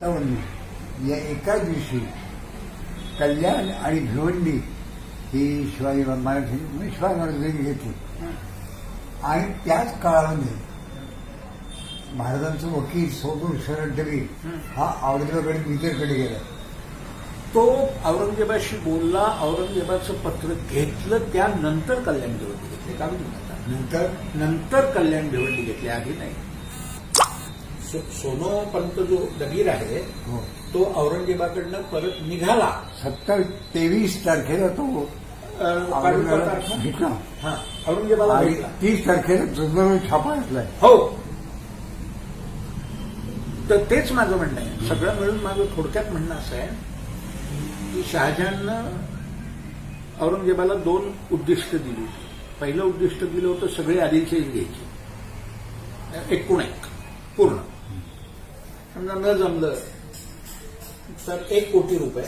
या एका दिवशी कल्याण आणि भिवंडी ही शिवाजी महाराज शिवाजी महाराजांनी घेतली आणि त्याच काळामध्ये महाराजांचा वकील सोडून शरण देवी हा औरंगजेबाकडे मित्रकडे गेला. तो औरंगजेबाशी बोलला औरंगजेबाचं पत्र घेतलं त्यानंतर कल्याण भिवंडी घेतले. का नंतर नंतर कल्याण भिवंडी घेतली आधी नाही. सो- सोनोपंत जो दगीर आहे हो. तो औरंगजेबाकडनं परत निघाला. सत्तावीस तेवीस तारखेला तो हा औरंगजेबाला भेटला. तीस तारखेला जुन्नर छापा घातलाय. हो. तर तेच माझं म्हणणं आहे. सगळं मिळून माझं थोडक्यात म्हणणं असं आहे की शहाजहाननं औरंगजेबाला दोन उद्दिष्ट दिली. होती पहिलं उद्दिष्ट दिलं होतं सगळे आदिलशाही घ्यायचे. एकूण एक. पूर्ण. समजा न जमलं तर एक कोटी रुपये.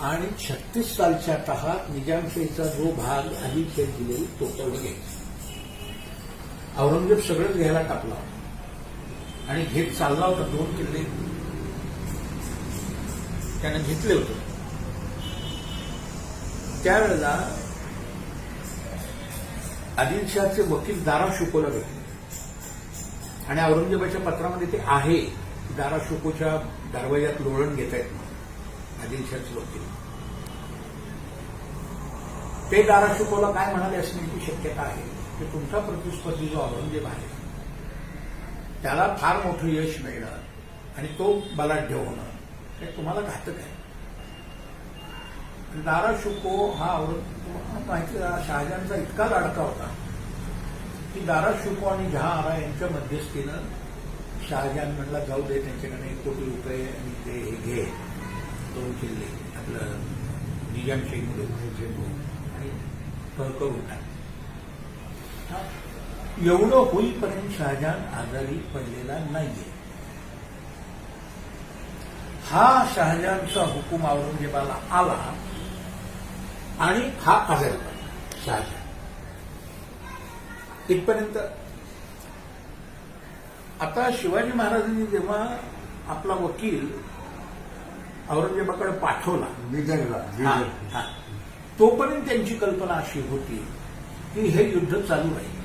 आणि छत्तीस सालच्या तहात निजामशाहीचा जो भाग आदिलशाही दिलेली तो तेवढं घ्यायचा. औरंगजेब सगळंच घ्यायला टाकला आणि घेत चालला होता दोन किल्ले. त्याने घेतले होते. त्यावेळेला आदिलशहाचे वकील दारा शुकोला भेटले. आणि औरंगजेबाच्या पत्रामध्ये ते आहे. दारा शुकोच्या दरवाज्यात लोळण घेत आहेत आदिलशाहचे वकील ते दाराशकोला काय म्हणाले असण्याची शक्यता आहे की तुमचा प्रतिस्पर्धी जो औरंगजेब आहे त्याला फार मोठं यश मिळणं आणि तो बलाढ्य होणं हे तुम्हाला घातक आहे. दारा शुको हा औरंग तुम्हाला माहिती आहे, शहाजहानचा इतका लाडका होता की दाराशुको आणि जहा आरा यांच्या मध्यस्थीनं शहाजहान म्हणला जाऊ दे त्यांच्याकडे एक कोटी रुपये आणि ते हे घे. दोन किल्ले आपलं निजामशाही उठायचे आणि कर करून टाक एवढं होईपर्यंत शहाजहान आजारी पडलेला नाहीये. हा शहाजहानचा हुकूम औरंगजेबाला आला आणि हा आजारी पडला शहाजहान. इथपर्यंत आता शिवाजी महाराजांनी जेव्हा आपला वकील औरंगजेबाकडे पाठवला हा. तोपर्यंत त्यांची कल्पना अशी होती की हे युद्ध चालू राहील